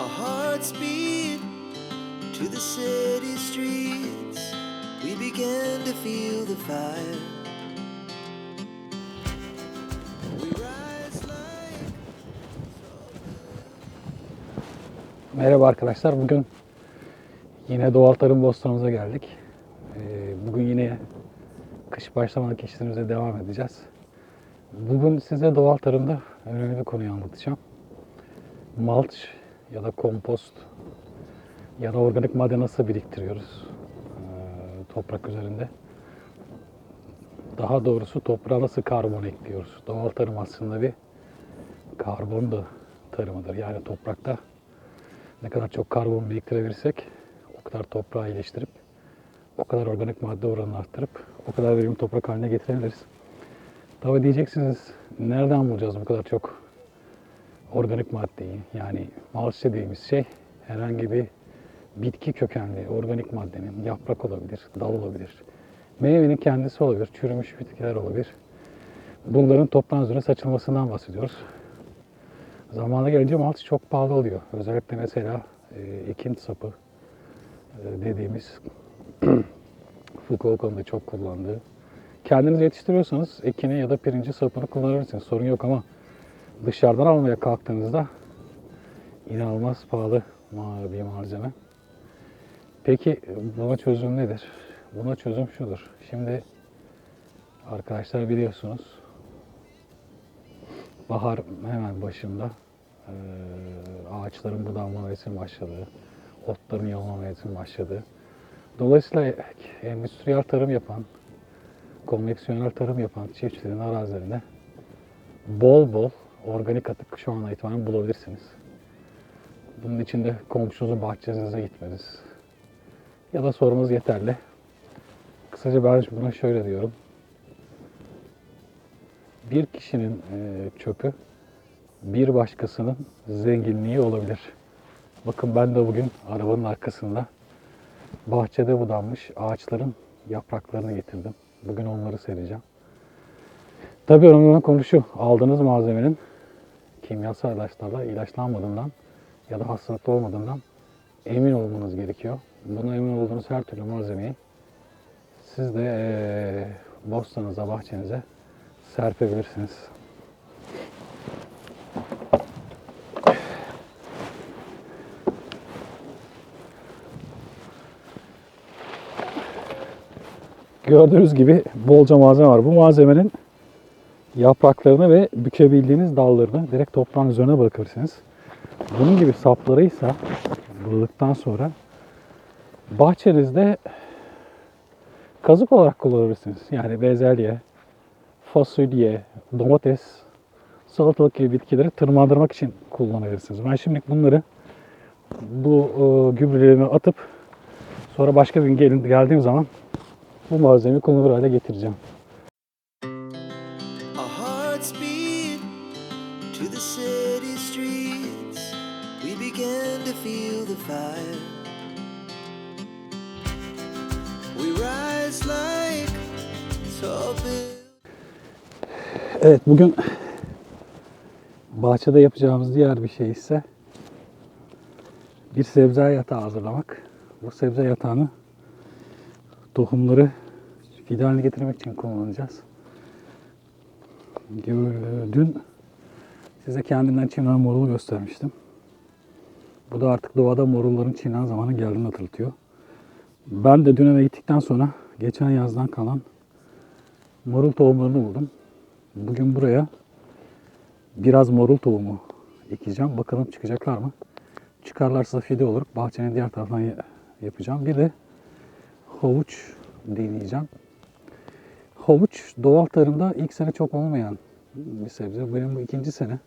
Our hearts beat to the city streets. We began to feel the fire. Merhaba arkadaşlar. Bugün yine doğal tarım bostanımıza geldik. Ee, Bugün yine kış başlamadan işlerimize devam edeceğiz. Bugün size doğal tarımda önemli bir konuyu anlatacağım. Mulch ya da kompost ya da organik madde nasıl biriktiriyoruz toprak üzerinde. Daha doğrusu toprağa nasıl karbon ekliyoruz. Doğal tarım aslında bir karbon da tarımıdır. Yani toprakta ne kadar çok karbon biriktirebilirsek o kadar toprağı iyileştirip o kadar organik madde oranını arttırıp o kadar verimli toprak haline getirebiliriz. Tabi diyeceksiniz nereden bulacağız bu kadar çok organik maddeyi? Yani mulch dediğimiz şey herhangi bir bitki kökenli organik maddenin yaprak olabilir, dal olabilir, meyvenin kendisi olabilir, çürümüş bitkiler olabilir. Bunların toprağın üzerine saçılmasından bahsediyoruz. Zamanla gelince mulch çok pahalı oluyor. Özellikle mesela e, ekin sapı e, dediğimiz Foucault'un da çok kullandığı. Kendiniz yetiştiriyorsanız ekini ya da pirinci sapını kullanırsınız. Sorun yok ama dışarıdan almaya kalktığınızda inanılmaz pahalı bir malzeme. Peki buna çözüm nedir? Buna çözüm şudur. Şimdi arkadaşlar biliyorsunuz bahar hemen başında eee, ağaçların budanma mevsimi başladı. Otların yolma mevsimi başladı. Dolayısıyla endüstriyel tarım yapan, konveksiyonel tarım yapan çiftçilerin arazilerinde bol bol organik atık şu ana itibaren bulabilirsiniz. Bunun için de komşunuzun bahçenize gitmeniz ya da sormanız yeterli. Kısaca ben buna şöyle diyorum. Bir kişinin e, çöpü bir başkasının zenginliği olabilir. Bakın ben de bugün arabanın arkasında bahçede budanmış ağaçların yapraklarını getirdim. Bugün onları sereceğim. Tabii önemli olan konu şu. Aldığınız malzemenin kimyasal ilaçlarla ilaçlanmadığından ya da hastalıklı olmadığından emin olmanız gerekiyor. Buna emin olduğunuz her türlü malzemeyi siz de eee bostanıza, bahçenize serpebilirsiniz. Gördüğünüz gibi bolca malzeme var. Bu malzemenin yapraklarını ve bükebildiğiniz dallarını direkt toprağın üzerine bırakırsınız. Bunun gibi sapları ise buladıktan sonra bahçenizde kazık olarak kullanırsınız. Yani bezelye, fasulye, domates, salatalık gibi bitkileri tırmandırmak için kullanabilirsiniz. Ben şimdi bunları bu e, gübrelerimi atıp sonra başka bir gün gelin- geldiğim zaman bu malzemeyi kullanılır hale getireceğim. To the city streets. We began to feel the fire. We rise like. Evet bugün bahçede yapacağımız diğer bir şey ise bir sebze yatağı hazırlamak. Bu sebze yatağını tohumları haline getirmek için kullanacağız. Dün size kendimden çiğnenen morulu göstermiştim. Bu da artık doğada morulların çiğnen zamanı geldiğini hatırlatıyor. Ben de dün eve gittikten sonra geçen yazdan kalan morul tohumlarını buldum. Bugün buraya biraz morul tohumu ekeceğim. Bakalım çıkacaklar mı? Çıkarlarsa fide olur. Bahçenin diğer tarafından ya- yapacağım. Bir de havuç deneyeceğim. Havuç doğal tarımda ilk sene çok olmayan bir sebze. Benim bu ikinci sene.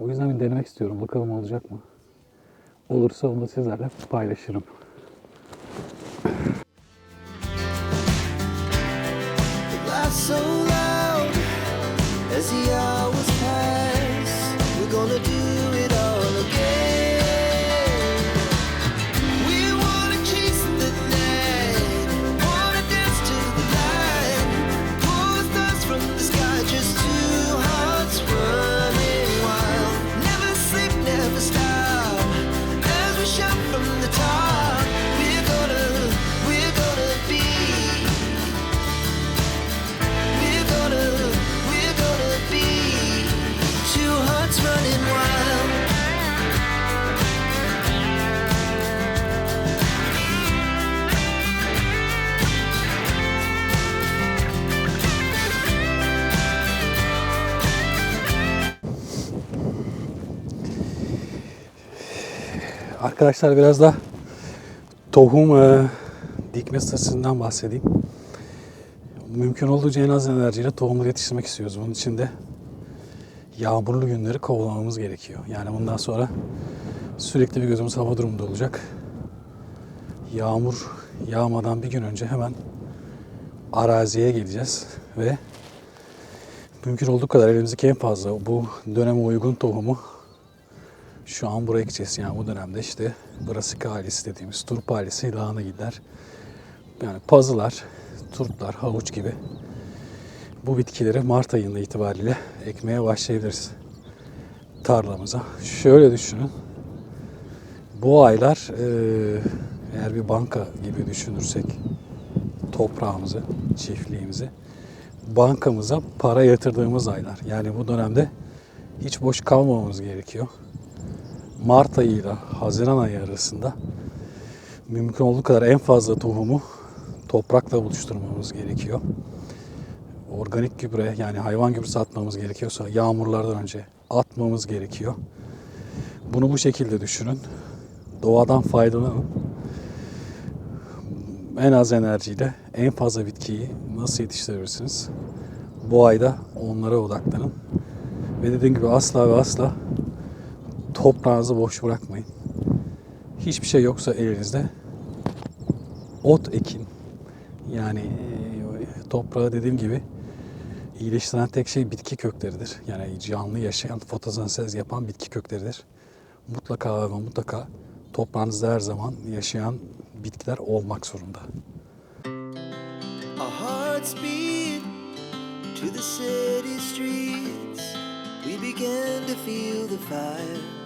O yüzden bir denemek istiyorum. Bakalım olacak mı? Olursa onu da sizlerle paylaşırım. So loud as the hours pass. We're gonna do arkadaşlar biraz da tohum e, dikme stratejisinden bahsedeyim. Mümkün olduğunca en az enerjiyle tohumları yetiştirmek istiyoruz. Bunun için de yağmurlu günleri kovalamamız gerekiyor. Yani bundan sonra sürekli bir gözümüz hava durumunda olacak. Yağmur yağmadan bir gün önce hemen araziye geleceğiz ve mümkün olduğu kadar elimizdeki en fazla bu döneme uygun tohumu şu an buraya gideceğiz. Yani bu dönemde işte Brasika ailesi dediğimiz turp ailesi lahana gider. Yani pazılar, turplar, havuç gibi bu bitkileri Mart ayında itibariyle ekmeye başlayabiliriz tarlamıza. Şöyle düşünün. Bu aylar eee, eğer bir banka gibi düşünürsek toprağımızı, çiftliğimizi bankamıza para yatırdığımız aylar. Yani bu dönemde hiç boş kalmamamız gerekiyor. Mart ayıyla Haziran ayı arasında mümkün olduğu kadar en fazla tohumu toprakla buluşturmamız gerekiyor. Organik gübre yani hayvan gübresi atmamız gerekiyorsa yağmurlardan önce atmamız gerekiyor. Bunu bu şekilde düşünün. Doğadan faydalanın. En az enerjiyle en fazla bitkiyi nasıl yetiştirebilirsiniz? Bu ayda onlara odaklanın. Ve dediğim gibi asla ve asla toprağınızı boş bırakmayın. Hiçbir şey yoksa elinizde ot ekin. Yani e, toprağı dediğim gibi iyileştiren tek şey bitki kökleridir. Yani canlı yaşayan, fotosentez yapan bitki kökleridir. Mutlaka ve mutlaka toprağınızda her zaman yaşayan bitkiler olmak zorunda. To the city streets. We began to feel the fire.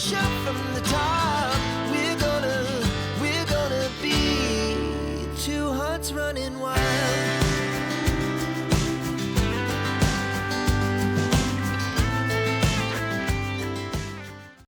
shot from the top.